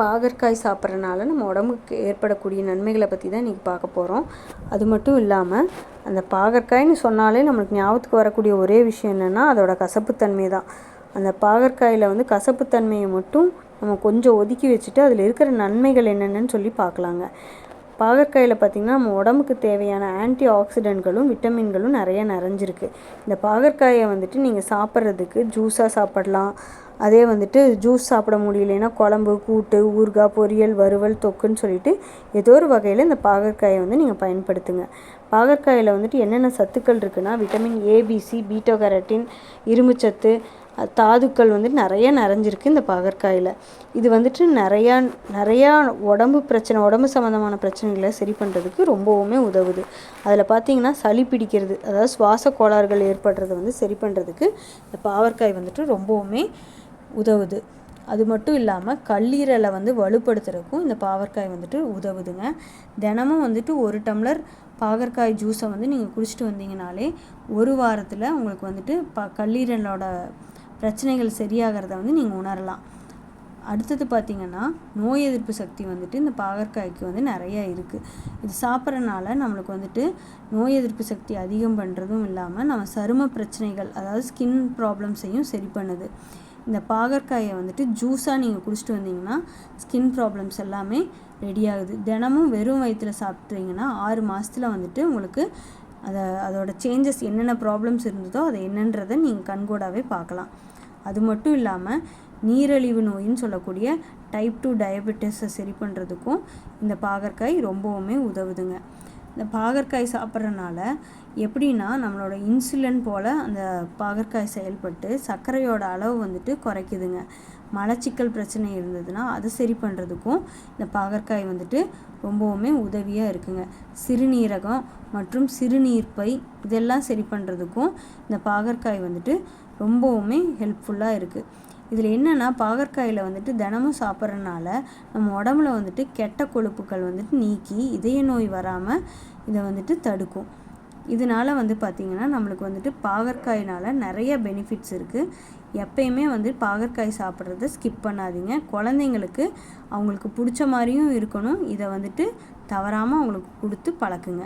பாகற்காய் சாப்பிட்றனால நம்ம உடம்புக்கு ஏற்படக்கூடிய நன்மைகளை பற்றி தான் இன்றைக்கி பார்க்க போகிறோம் அது மட்டும் இல்லாமல் அந்த பாகற்காய்னு சொன்னாலே நம்மளுக்கு ஞாபகத்துக்கு வரக்கூடிய ஒரே விஷயம் என்னென்னா அதோட கசப்புத்தன்மை தான். அந்த பாகற்காயில் வந்து கசப்புத்தன்மையை மட்டும் நம்ம கொஞ்சம் ஒதுக்கி வச்சுட்டு அதில் இருக்கிற நன்மைகள் என்னென்னு சொல்லி பார்க்கலாங்க. பாகற்காயில் பார்த்திங்கன்னா நம்ம உடம்புக்கு தேவையான ஆன்டி ஆக்சிடென்ட்களும் விட்டமின்களும் நிறைய நிறைஞ்சிருக்கு. இந்த பாகற்காயை வந்துட்டு நீங்கள் சாப்பிட்றதுக்கு ஜூஸாக சாப்பிடலாம். அதே வந்துட்டு ஜூஸ் சாப்பிட முடியலன்னா குழம்பு கூட்டு ஊறுகாய் பொரியல் வறுவல் தொக்குன்னு சொல்லிட்டு ஏதோ ஒரு வகையில் இந்த பாகற்காயை வந்து நீங்கள் பயன்படுத்துங்க. பாகற்காயில் வந்துட்டு என்னென்ன சத்துக்கள் இருக்குன்னா விட்டமின் ஏபிசி பீட்டோ கரட்டின் இரும்புச்சத்து தாதுக்கள் வந்துட்டு நிறைய நிறைஞ்சிருக்கு இந்த பாகற்காயில். இது வந்துட்டு நிறையா நிறையா உடம்பு பிரச்சனை உடம்பு சம்மந்தமான பிரச்சனைகளை சரி பண்ணுறதுக்கு ரொம்பவுமே உதவுது. அதில் பார்த்தீங்கன்னா சளி பிடிக்கிறது அதாவது சுவாச கோளாறுகள் ஏற்படுறத வந்து சரி பண்ணுறதுக்கு இந்த பாகற்காய் வந்துட்டு ரொம்பவுமே உதவுது. அது மட்டும் இல்லாமல் கல்லீரலை வந்து வலுப்படுத்துறதுக்கும் இந்த பாவற்காய் வந்துட்டு உதவுதுங்க. தினமும் வந்துட்டு ஒரு டம்ளர் பாகற்காய் ஜூஸை வந்து நீங்கள் குடிச்சிட்டு வந்தீங்கனாலே ஒரு வாரத்தில் உங்களுக்கு வந்துட்டு ப கல்லீரலோட பிரச்சனைகள் சரியாகிறத வந்து நீங்கள் உணரலாம். அடுத்தது பார்த்திங்கன்னா நோய் எதிர்ப்பு சக்தி வந்துட்டு இந்த பாகற்காய்க்கு வந்து நிறையா இருக்குது இது சாப்பிட்றனால நம்மளுக்கு வந்துட்டு நோய் எதிர்ப்பு சக்தி அதிகம் பண்ணுறதும் இல்லாமல் நம்ம சரும பிரச்சனைகள் அதாவது ஸ்கின் ப்ராப்ளம்ஸையும் சரி பண்ணுது. இந்த பாகற்காயை வந்துட்டு ஜூஸாக நீங்கள் குடிச்சிட்டு வந்தீங்கன்னா ஸ்கின் ப்ராப்ளம்ஸ் எல்லாமே ரெடி ஆகுது. தினமும் வெறும் வயிற்றில் சாப்பிட்றீங்கன்னா ஆறு மாதத்தில் வந்துட்டு உங்களுக்கு அதை அதோட சேஞ்சஸ் என்னென்ன ப்ராப்ளம்ஸ் இருந்ததோ அதை என்னன்றதை நீங்கள் கண்கூடாகவே பார்க்கலாம். அது மட்டும் இல்லாமல் நீரழிவு நோயின்னு சொல்லக்கூடிய டைப் டூ டயபெட்டிஸை சரி பண்ணுறதுக்கும் இந்த பாகற்காய் ரொம்பவுமே உதவுதுங்க. இந்த பாகற்காய் சாப்பிட்றனால எப்படின்னா நம்மளோட இன்சுலின் போல் அந்த பாகற்காய் செயல்பட்டு சர்க்கரையோட அளவு வந்துட்டு குறைக்குதுங்க. மலச்சிக்கல் பிரச்சனை இருந்ததுன்னா அதை சரி பண்ணுறதுக்கும் இந்த பாகற்காய் வந்துட்டு ரொம்பவுமே உதவியாக இருக்குங்க. சிறுநீரகம் மற்றும் சிறுநீர்ப்பை இதெல்லாம் சரி பண்ணுறதுக்கும் இந்த பாகற்காய் வந்துட்டு ரொம்பவுமே ஹெல்ப்ஃபுல்லாக இருக்குது இதில் என்னென்னா பாகற்காயில் வந்துட்டு தினமும் சாப்பிட்றனால நம்ம உடம்புல வந்துட்டு கெட்ட கொழுப்புகள் வந்துட்டு நீக்கி இதய நோய் வராமல் இதை வந்துட்டு தடுக்கும். இதனால் வந்து பார்த்திங்கன்னா நம்மளுக்கு வந்துட்டு பாகற்காயினால் நிறைய பெனிஃபிட்ஸ் இருக்குது எப்பயுமே வந்து பாகற்காய் சாப்பிட்றத ஸ்கிப் பண்ணாதீங்க. குழந்தைங்களுக்கு அவங்களுக்கு பிடிச்ச மாதிரியும் இருக்கணும். இதை வந்துட்டு தவறாமல் அவங்களுக்கு கொடுத்து பழக்குங்க.